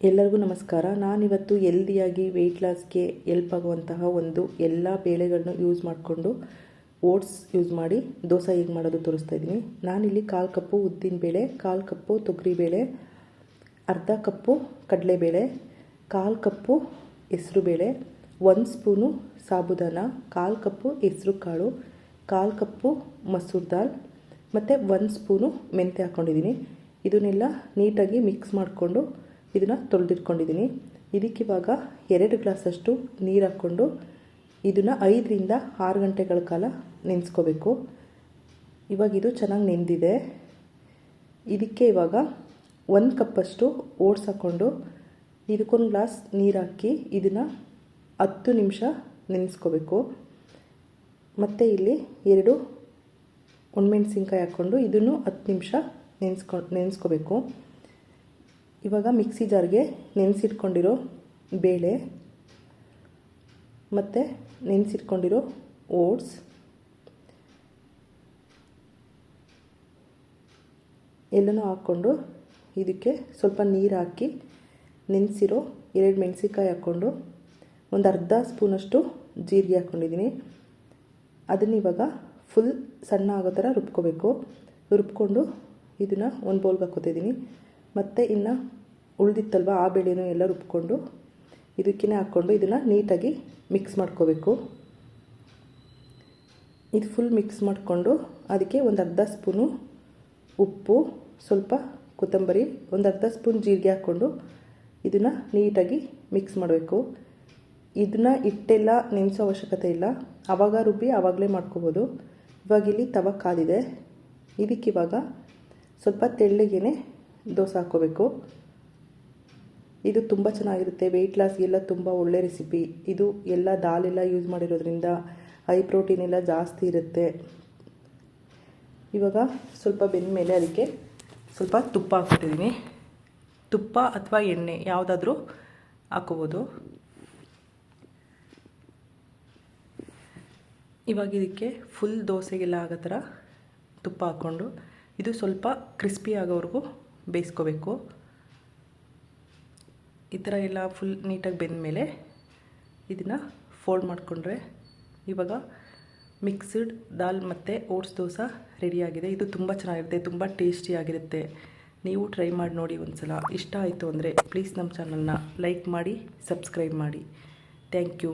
ಎಲ್ಲರಿಗೂ ನಮಸ್ಕಾರ. ನಾನಿವತ್ತು ಎಲ್ದಿಯಾಗಿ ವೆಯ್ಟ್ ಲಾಸ್ಗೆ ಎಲ್ಪ್ ಆಗುವಂತಹ ಒಂದು ಎಲ್ಲ ಬೇಳೆಗಳನ್ನು ಯೂಸ್ ಮಾಡಿಕೊಂಡು ಓಟ್ಸ್ ಯೂಸ್ ಮಾಡಿ ದೋಸೆ ಹೇಗೆ ಮಾಡೋದು ತೋರಿಸ್ತಾ ಇದ್ದೀನಿ. ನಾನಿಲ್ಲಿ ಕಾಲು ಕಪ್ಪು ಉದ್ದಿನ ಬೇಳೆ, ಕಾಲು ಕಪ್ಪು ತೊಗರಿಬೇಳೆ ಅರ್ಧ ಕಪ್ಪು ಕಡಲೆಬೇಳೆ, ಕಾಲು ಕಪ್ಪು ಹೆಸ್ರುಬೇಳೆ ಒಂದು ಸ್ಪೂನು ಸಾಬುದಾನ, ಕಾಲು ಕಪ್ಪು ಹೆಸರು ಕಾಳು, ಕಾಲು ಕಪ್ಪು ಮಸೂರ್ ದಾಲ್, ಮತ್ತು ಒಂದು ಸ್ಪೂನು ಮೆಂತ್ಯ ಹಾಕ್ಕೊಂಡಿದ್ದೀನಿ ಇದನ್ನೆಲ್ಲ ನೀಟಾಗಿ ಮಿಕ್ಸ್ ಮಾಡಿಕೊಂಡು ಇದನ್ನು ತೊಳೆದಿಟ್ಕೊಂಡಿದ್ದೀನಿ ಇದಕ್ಕೆ ಇವಾಗ ಎರಡು ಗ್ಲಾಸಷ್ಟು ನೀರು ಹಾಕ್ಕೊಂಡು ಇದನ್ನು ಐದರಿಂದ ಆರು ಗಂಟೆಗಳ ಕಾಲ ನೆನೆಸ್ಕೋಬೇಕು. ಇವಾಗ ಇದು ಚೆನ್ನಾಗಿ ನೆಂದಿದೆ. ಇದಕ್ಕೆ ಇವಾಗ ಒಂದು ಕಪ್ಪಷ್ಟು ಓಟ್ಸ್ ಹಾಕ್ಕೊಂಡು ಇದಕ್ಕೊಂದು ಗ್ಲಾಸ್ ನೀರು ಹಾಕಿ ಇದನ್ನು ಹತ್ತು ನಿಮಿಷ ನೆನೆಸ್ಕೋಬೇಕು. ಮತ್ತು ಇಲ್ಲಿ ಎರಡು ಒಣಮೆಣಸಿನ್ಕಾಯಿ ಹಾಕ್ಕೊಂಡು ಇದನ್ನು ಹತ್ತು ನಿಮಿಷ ನೆನೆಸ್ಕೊ, ನೆನೆಸ್ಕೋಬೇಕು. ಇವಾಗ ಮಿಕ್ಸಿ ಜಾರ್ಗೆ ನೆನೆಸಿಟ್ಕೊಂಡಿರೋ ಬೇಳೆ ಮತ್ತು ನೆನೆಸಿಟ್ಕೊಂಡಿರೋ ಓಟ್ಸ್, ಎಲ್ಲನೂ ಹಾಕ್ಕೊಂಡು ಇದಕ್ಕೆ ಸ್ವಲ್ಪ ನೀರು ಹಾಕಿ ನೆನೆಸಿರೋ ಎರಡು ಮೆಣಸಿನ್ಕಾಯಿ ಹಾಕ್ಕೊಂಡು ಒಂದು ಅರ್ಧ ಸ್ಪೂನಷ್ಟು ಜೀರಿಗೆ ಹಾಕ್ಕೊಂಡಿದ್ದೀನಿ ಅದನ್ನ ಇವಾಗ ಫುಲ್ ಸಣ್ಣ ಆಗೋ ಥರ ರುಬ್ಕೋಬೇಕು. ರುಬ್ಕೊಂಡು ಇದನ್ನು ಒಂದು ಬೌಲ್ಗೆ ಹಾಕೋತಿದ್ದೀನಿ ಮತ್ತು ಇನ್ನು ಉಳಿದಿತ್ತಲ್ವ, ಆ ಬೇಳೆನೂ ಎಲ್ಲ ರುಬ್ಕೊಂಡು ಇದಕ್ಕಿನೇ ಹಾಕ್ಕೊಂಡು ಇದನ್ನು ನೀಟಾಗಿ ಮಿಕ್ಸ್ ಮಾಡ್ಕೋಬೇಕು. ಇದು ಫುಲ್ ಮಿಕ್ಸ್ ಮಾಡಿಕೊಂಡು ಅದಕ್ಕೆ ಒಂದು ಅರ್ಧ ಸ್ಪೂನು ಉಪ್ಪು, ಸ್ವಲ್ಪ ಕೊತ್ತಂಬರಿ, ಒಂದು ಅರ್ಧ ಸ್ಪೂನ್ ಜೀರಿಗೆ ಹಾಕ್ಕೊಂಡು ಇದನ್ನು ನೀಟಾಗಿ ಮಿಕ್ಸ್ ಮಾಡಬೇಕು. ಇದನ್ನ ಹಿಟ್ಟೆಲ್ಲ ನೆನೆಸೋ ಅವಶ್ಯಕತೆ ಇಲ್ಲ. ಆವಾಗ ರುಬ್ಬಿ ಆವಾಗಲೇ ಮಾಡ್ಕೋಬೋದು. ಇವಾಗ ಇಲ್ಲಿ ತವ ಕಾದಿದೆ. ಇದಕ್ಕಿವಾಗ ಸ್ವಲ್ಪ ತೆಳ್ಳಗೇ ದೋಸೆ ಹಾಕ್ಕೋಬೇಕು. ಇದು ತುಂಬ ಚೆನ್ನಾಗಿರುತ್ತೆ. ವೆಯ್ಟ್ ಲಾಸ್ಗೆಲ್ಲ ತುಂಬ ಒಳ್ಳೆ ರೆಸಿಪಿ ಇದು ಎಲ್ಲ ದಾಲೆಲ್ಲ ಯೂಸ್ ಮಾಡಿರೋದ್ರಿಂದ ಹೈ ಪ್ರೋಟೀನ್ ಎಲ್ಲ ಜಾಸ್ತಿ ಇರುತ್ತೆ. ಇವಾಗ ಸ್ವಲ್ಪ ಬೆಂದ ಮೇಲೆ ಅದಕ್ಕೆ ಸ್ವಲ್ಪ ತುಪ್ಪ ಹಾಕ್ಬಿಟ್ಟಿದ್ದೀನಿ. ತುಪ್ಪ ಅಥವಾ ಎಣ್ಣೆ ಯಾವುದಾದ್ರೂ ಹಾಕೋಬೋದು ಇವಾಗ ಇದಕ್ಕೆ ಫುಲ್ ದೋಸೆಗೆಲ್ಲ ಆಗೋ ಥರ ತುಪ್ಪ ಹಾಕ್ಕೊಂಡು, ಇದು ಸ್ವಲ್ಪ ಕ್ರಿಸ್ಪಿ ಆಗೋವರೆಗೂ ಬೇಯಿಸ್ಕೋಬೇಕು. ಈ ಥರ ಎಲ್ಲ ಫುಲ್ ನೀಟಾಗಿ ಬೆಂದ ಮೇಲೆ ಇದನ್ನು ಫೋಲ್ಡ್ ಮಾಡಿಕೊಂಡ್ರೆ ಇವಾಗ ಮಿಕ್ಸ್ಡ್ ದಾಲ್ ಮತ್ತು ಓಟ್ಸ್ ದೋಸೆ ರೆಡಿಯಾಗಿದೆ ಇದು ತುಂಬ ಚೆನ್ನಾಗಿರುತ್ತೆ, ತುಂಬ ಟೇಸ್ಟಿಯಾಗಿರುತ್ತೆ ನೀವು ಟ್ರೈ ಮಾಡಿ ನೋಡಿ ಒಂದು ಸಲ ಇಷ್ಟ ಆಯಿತು ಅಂದರೆ ಪ್ಲೀಸ್ ನಮ್ಮ ಚಾನಲ್ನ ಲೈಕ್ ಮಾಡಿ ಸಬ್ಸ್ಕ್ರೈಬ್ ಮಾಡಿ. Thank you